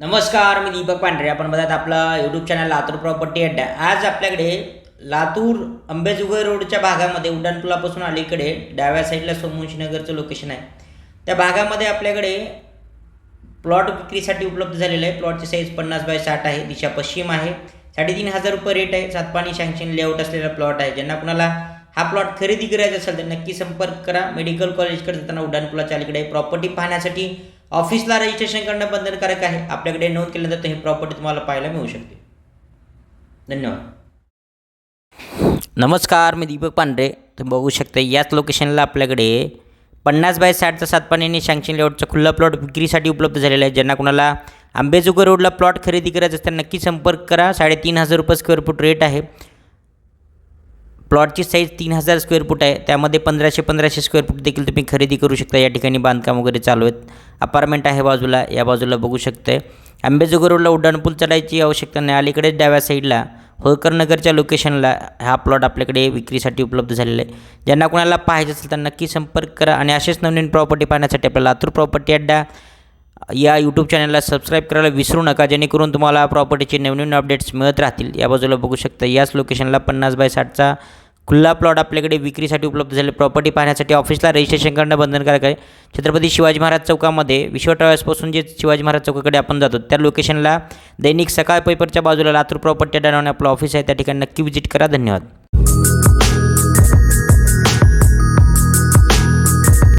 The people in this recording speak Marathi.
नमस्कार मी दीपक पांढरे. आपण बघत आपला यूट्यूब चॅनल लातूर प्रॉपर्टी अड्डा आज आपल्याकडे लातूर अंबेजोगाई रोडच्या भागामध्ये उड्डाणपुलापासून अलीकडे डाव्या साईडला सोमवंशीनगरचं लोकेशन आहे. त्या भागामध्ये आपल्याकडे प्लॉट विक्रीसाठी उपलब्ध झालेलं आहे. प्लॉटची साईज पन्नास बाय साठ आहे. दिशा पश्चिम आहे. साडेतीन हजार रुपये रेट आहे. सातपाणी शँक्शन लेआउट असलेला प्लॉट आहे. ज्यांना कुणाला हा प्लॉट खरेदी करायचा असेल तर नक्की संपर्क करा. मेडिकल कॉलेजकडे जाताना उड्डाणपुलाच्या अलीकडे. प्रॉपर्टी पाहण्यासाठी ऑफिसला रजिस्ट्रेशन करणं बंधनकारक आहे. आपल्याकडे नोंद केल्यानंतर ही प्रॉपर्टी तुम्हाला पाहायला मिळू शकते. धन्यवाद. नमस्कार मी दीपक पांढरे. तुम्ही बघू शकता याच लोकेशनला आपल्याकडे पन्नास बाय साठचा सातपाणी आणि शँक्शन लेआउटचा खुल्ला प्लॉट विक्रीसाठी उपलब्ध झालेला आहे. ज्यांना कुणाला आंबेजोगर रोडला प्लॉट खरेदी करायचा असतं नक्की संपर्क करा. साडेतीन हजार रुपये स्क्वेअर फूट रेट आहे. प्लॉटची साईज तीन हजार स्क्वेअर फूट आहे. त्यामध्ये पंधराशे पंधराशे स्क्वेअर फूट देखील तुम्ही खरेदी करू शकता. या ठिकाणी बांधकाम वगैरे चालू आहेत. अपार्टमेंट आहे बाजूला. या बाजूला बघू शकताय. आंबेजोगाई रोडला उड्डाणपूल चढायची आवश्यकता नाही. अलीकडेच डाव्या साईडला होळकर नगरच्या लोकेशनला हा प्लॉट आपल्याकडे विक्रीसाठी उपलब्ध झालेला आहे. ज्यांना कोणाला पाहायचं असेल तर नक्की संपर्क करा आणि असेच नवनवीन प्रॉपर्टी पाहण्यासाठी आपल्याला लातूर प्रॉपर्टी अड्डा या यूट्यूब चॅनलला सबस्क्राईब करायला विसरू नका. जेणेकरून तुम्हाला प्रॉपर्टीचे नवनवीन अपडेट्स मिळत राहतील. या बाजूला बघू शकता. याच लोकेशनला पन्नास बाय साठचा खुल्ला प्लॉट आपल्याकडे विक्रीसाठी उपलब्ध झाले प्रॉपर्टी पाहण्यासाठी ऑफिसला रजिस्ट्रेशन करणं बंधनकारक आहे. छत्रपती शिवाजी महाराज चौकामध्ये विश्व ट्रॅव्हल्सपासून जे शिवाजी महाराज चौकाकडे आपण जातो त्या लोकेशनला दैनिक सकाळ पेपरच्या बाजूला लातूर प्रॉपर्टी अड्डा आपलं ऑफिस आहे. त्या ठिकाणी नक्की व्हिजिट करा. धन्यवाद.